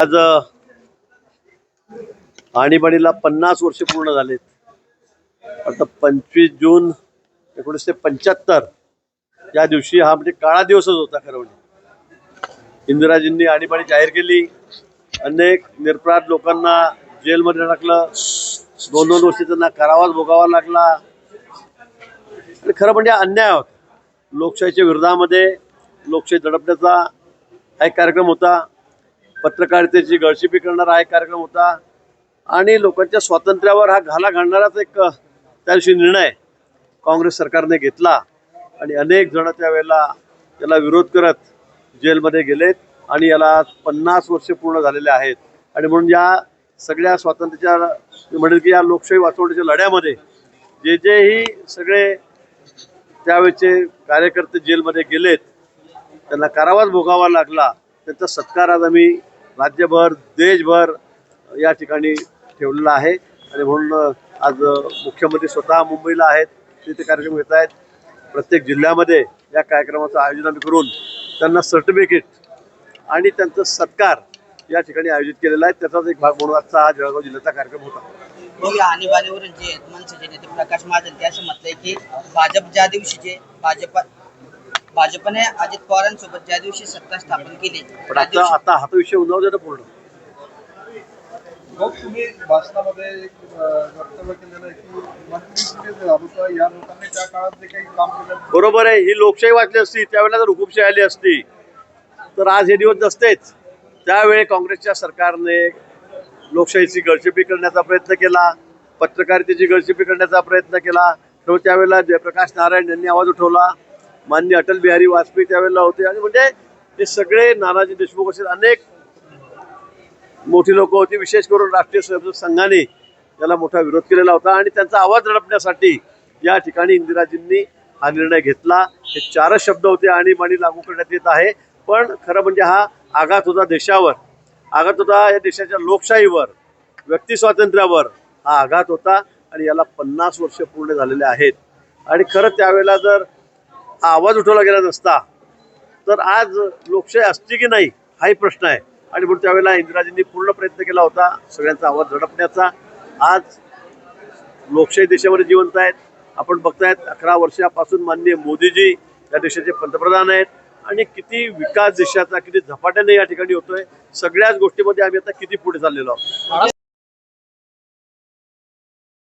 आज आणीबाणीला पन्नास वर्ष पूर्ण झालेत. आता पंचवीस जून एकोणीसशे पंच्याहत्तर या दिवशी हा म्हणजे काळा दिवसच होता खरं म्हणजे. इंदिराजींनी आणीबाणी जाहीर केली. अनेक निरपराध लोकांना जेलमध्ये टाकलं. दोन दोन वर्षी त्यांना करावाच भोगावा लागला. आणि खरं म्हणजे अन्याय होता. लोकशाहीच्या विरोधामध्ये लोकशाही दडपण्याचा हा एक कार्यक्रम होता. पत्रकारितेची गळशिपी करणारा हा एक कार्यक्रम होता. आणि लोकांच्या स्वातंत्र्यावर हा घाला घालणाराच एक त्या दिवशी निर्णय काँग्रेस सरकारने घेतला. आणि अनेक जण त्यावेळेला त्याला विरोध करत जेलमध्ये गेलेत आणि याला पन्नास वर्ष पूर्ण झालेले आहेत. आणि म्हणून या सगळ्या स्वातंत्र्याच्या मी म्हणेल की या लोकशाही वाचवण्याच्या लढ्यामध्ये जे जेही सगळे त्यावेळेचे कार्यकर्ते जेलमध्ये गेलेत त्यांना कारावास भोगावा लागला त्यांचा सत्कार आज आम्ही राज्यभर देशभर या ठिकाणी ठेवलेला आहे. आणि म्हणून आज मुख्यमंत्री स्वतः मुंबईला आहेत. तिथे कार्यक्रम घेत आहेत. प्रत्येक जिल्ह्यामध्ये या कार्यक्रमाचं आयोजन आम्ही करून त्यांना सर्टिफिकेट आणि त्यांचा सत्कार या ठिकाणी आयोजित केलेला आहे. त्याचाच एक भाग म्हणून आजचा हा जळगाव जिल्ह्याचा कार्यक्रम होता. मग या आणीबाणीवरून जे मनसेचे नेते प्रकाश महाजन ते असं म्हटलंय की भाजप ज्या दिवशी जे भाजप भाजपने अजित पवारांसोबत ज्या दिवशी सत्ता स्थापन केली पण त्या आता दिवशी आता हा तो विषय उन्हावू दे ना पूर्ण. मग तुम्ही भाषणामध्ये एक अं, वक्तव्य केलेलं आहे की मंत्री जे होतं या लोकांनी त्या काळात जे काही काम केलं बरोबर आहे ही लोकशाही वाचली असती त्यावेळेला जर हुकुमशाही आली असती तर आज हे दिवस नसतेच. त्यावेळी काँग्रेसच्या सरकारने लोकशाहीची गळचिपी करण्याचा प्रयत्न केला पत्रकारितेची गळचिपी करण्याचा प्रयत्न केला तर त्यावेळेला जयप्रकाश नारायण यांनी आवाज उठवला. मान्य अटल बिहारी वाजपेयी त्यावेळेला होते. आणि म्हणजे हे सगळे नानाजी देशमुख असे अनेक मोठी लोक होती. विशेष करून राष्ट्रीय स्वयंसेवक संघाने याला मोठा विरोध केलेला होता. आणि त्यांचा आवाज रडपण्यासाठी या ठिकाणी इंदिराजींनी हा निर्णय घेतला. हे चारच शब्द होते आणि माणी लागू करण्यात येत आहे. पण खरं म्हणजे हा आघात होता देशावर. आघात होता या देशाच्या लोकशाहीवर व्यक्ती स्वातंत्र्यावर हा आघात होता आणि याला पन्नास वर्ष पूर्ण झालेले आहेत. आणि खरं त्यावेळेला जर आवाज उठवला गेला नसता. तर आज लोकशाही असती की नाही हाही प्रश्न आहे. आणि म्हणून त्यावेळेला इंदिराजींनी पूर्ण प्रयत्न केला होता सगळ्यांचा आवाज झडपण्याचा. आज लोकशाही देशामध्ये जिवंत आहेत. आपण बघतायत अकरा वर्षापासून माननीय मोदीजी या देशाचे पंतप्रधान आहेत. आणि किती विकास देशाचा किती झपाट्याने या ठिकाणी होतोय. सगळ्याच गोष्टीमध्ये आम्ही आता किती पुढे चाललेलो आहोत.